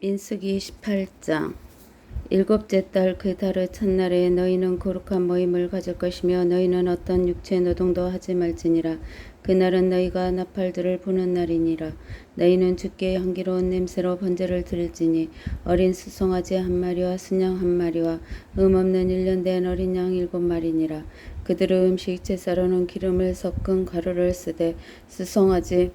민수기 18장. 일곱째 달 그 달의 첫날에 너희는 거룩한 모임을 가질 것이며 너희는 어떤 육체 노동도 하지 말지니라. 그날은 너희가 나팔들을 부는 날이니라. 너희는 주께 향기로운 냄새로 번제를 드릴지니 어린 수송아지 한 마리와 순양 한 마리와 음 없는 일년 된 어린 양 일곱 마리니라. 그들의 음식 제사로는 기름을 섞은 가루를 쓰되 수송아지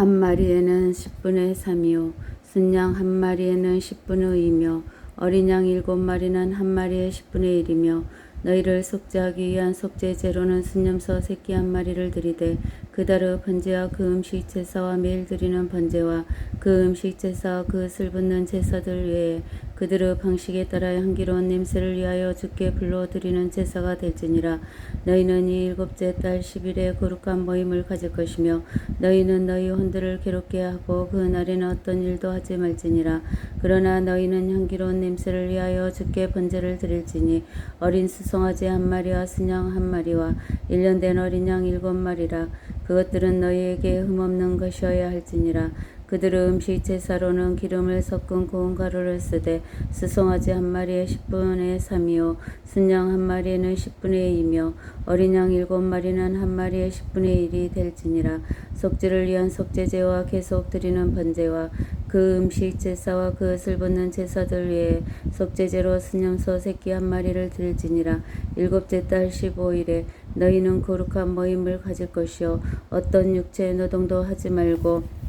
한 마리에는 10분의 3이요 순양 한 마리에는 10분의 2며 어린 양 일곱 마리는 한 마리에 10분의 1이며 너희를 속죄하기 위한 속죄 제로는 순념서 새끼 한 마리를 드리되 그달의 번제와 그 음식 제사와 매일 드리는 번제와 그 음식 제사와 그것을 붓는 제사들 외에 그들의 방식에 따라 향기로운 냄새를 위하여 주께 불러 드리는 제사가 될지니라. 너희는 이 일곱째 달 10일에 거룩한 모임을 가질 것이며 너희는 너희 혼들을 괴롭게 하고 그 날에는 어떤 일도 하지 말지니라. 그러나 너희는 향기로운 냄새를 위하여 주께 번제를 드릴지니 어린 수송아지 한 마리와 순양 한 마리와 일년 된 어린 양 일곱 마리라 그것들은 너희에게 흠없는 것이어야 할지니라. 그들의 음식 제사로는 기름을 섞은 고운 가루를 쓰되 수송아지 한 마리에 10분의 3이요 순양 한 마리에는 10분의 2며 어린 양 일곱 마리는 한 마리에 10분의 1이 될지니라. 속죄를 위한 속죄제와 계속 드리는 번제와 그 음식 제사와 그것을 붓는 제사들 외에 속죄제로 순염소 새끼 한 마리를 드릴지니라. 일곱째 달 15일에 너희는 거룩한 모임을 가질 것이요. 어떤 육체 노동도 하지 말고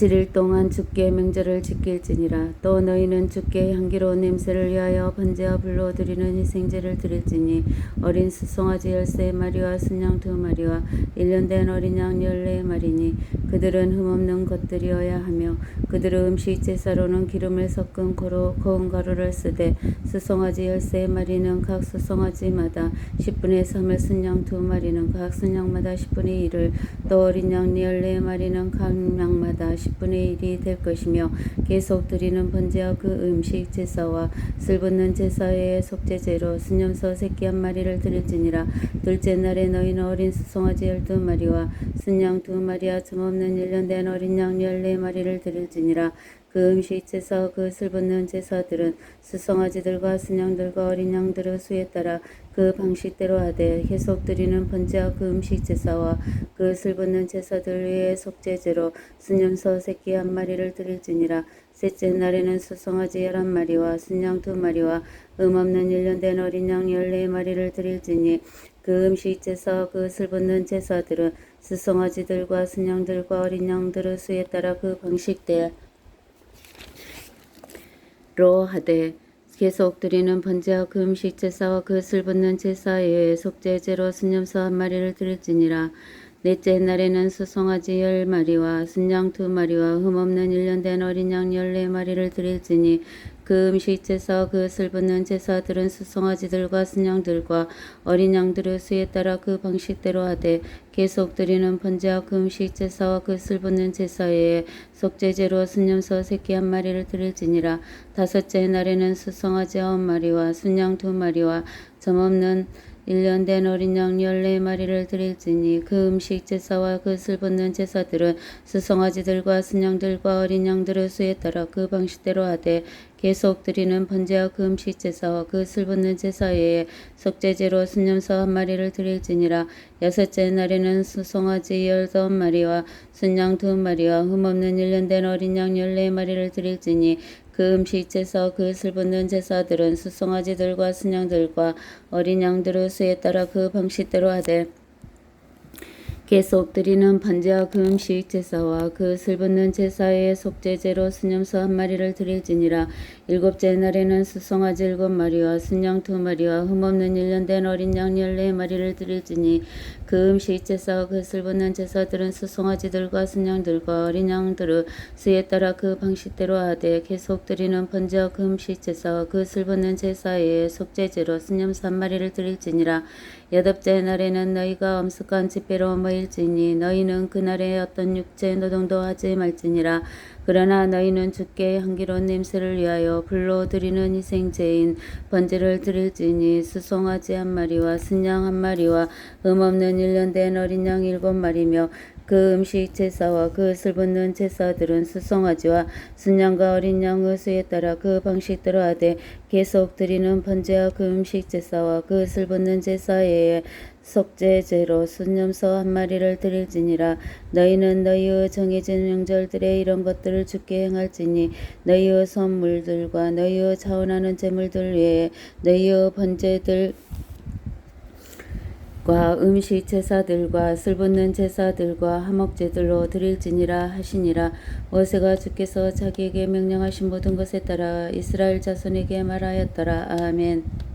7일 동안 주께 명절을 지킬지니라. 또 너희는 주께 향기로운 냄새를 위하여 번제와 불로 드리는 희생제를 드릴지니 어린 수송아지 열세 마리와 순양 두 마리와 일년 된 어린 양 열네 마리니 그들은 흠없는 것들이어야 하며 그들의 음식 제사로는 기름을 섞은 고로 고운 가루를 쓰되 수송아지 열세 마리는 각 수송아지마다 10분의 3을 순양 두 마리는 각 순양마다 10분의 1을 또 어린 양 열네 마리는 각 양마다 10 분의 1이 될 것이며 계속 드리는 번제와 그 음식 제사와 슬 붓는 제사의 속죄제로 순념소 새끼 한 마리를 드릴지니라. 둘째 날에 너희는 어린 수송아지 열두 마리와 순양 두 마리와 틈없는 일년 된 어린 양 열네 마리를 드릴지니라 그 음식 제사 그슬 붓는 제사들은 수송아지들과 순양들과 어린 양들의 수에 따라 그 방식대로 하되 계속 드리는 번제와 그 음식 제사와 그슬 붓는 제사들 외에 속죄제로 순염소 새끼 한 마리를 드릴지니라. 셋째 날에는 수송아지 열한 마리와 순양 두 마리와 음 없는 일년 된 어린 양 열네 마리를 드릴지니 그 음식 제사 그슬 붓는 제사들은 수송아지들과 순양들과 어린 양들의 수에 따라 그 방식대로 로 하되 계속 드리는 번제와 그 음식 제사와 그것을 붓는 제사에 속죄제로 순념소 한 마리를 드릴지니라. 넷째 날에는 수송아지 열 마리와 순양 두 마리와 흠없는 일년 된 어린 양 열네 마리를 드릴지니 그 음식 제사와 그것을 붓는 제사들은 수송아지들과 순양들과 어린 양들의 수에 따라 그 방식대로 하되 계속 드리는 번제와 그 음식 제사와 그것을 붓는 제사에 속죄제로 순념소 새끼 한 마리를 드릴지니라. 다섯째 날에는 수송아지 아홉 마리와 순양 두 마리와 점없는 일년 된 어린 양 열네 마리를 드릴지니 그 음식 제사와 그것을 붓는 제사들은 수송아지들과 순양들과 어린 양들의 수에 따라 그 방식대로 하되 계속 드리는 번제와 그 음식 제사와 그것을 붓는 제사에 속죄제로 순념소 한 마리를 드릴지니라. 여섯째 날에는 수송아지 열다섯 마리와 순양 두 마리와 흠없는 일년 된 어린 양 열네 마리를 드릴지니 그 음식 제사 그것을 붓는 제사들은 수송아지들과 순양들과 어린 양들의 수에 따라 그 방식대로 하되 계속 드리는 번제와 그 음식 제사와 그것을 붓는 제사의 속죄제로 순념소 한 마리를 드릴지니라. 일곱째 날에는 수송아지 일곱 마리와 순양 두 마리와 흠없는 일년 된 어린 양 열네 마리를 드릴지니 그 음식 제사와 그것을 붓는 제사들은 수송아지들과 순양들과 어린 양들의 수에 따라 그 방식대로 하되 계속 드리는 번제와 그 음식 제사와 그것을 붓는 제사의 속죄제로 순념소 한 마리를 드릴지니라 여덟째 날에는 너희가 엄숙한 집회로 모일지니 너희는 그날에 어떤 육체 노동도 하지 말지니라. 그러나 너희는 주께 향기로운 냄새를 위하여 불로 드리는 희생제인 번제를 드릴지니 수송아지 한 마리와 순양 한 마리와 음 없는 일년 된 어린 양 일곱 마리며 그 음식 제사와 그슬 붓는 제사들은 수송아지와 순양과 어린 양의 수에 따라 그 방식대로 하되 계속 드리는 번제와 그 음식 제사와 그슬 붓는 제사에 속죄제로 순념소 한 마리를 드릴지니라. 너희는 너희의 정해진 명절들에 이런 것들을 주께 행할지니 너희의 선물들과 너희의 자원하는 제물들 외에 너희의 번제들 과 음식 제사들과 슬 붓는 제사들과 화목제들로 드릴지니라 하시니라. 모세가 주께서 자기에게 명령하신 모든 것에 따라 이스라엘 자손에게 말하였더라. 아멘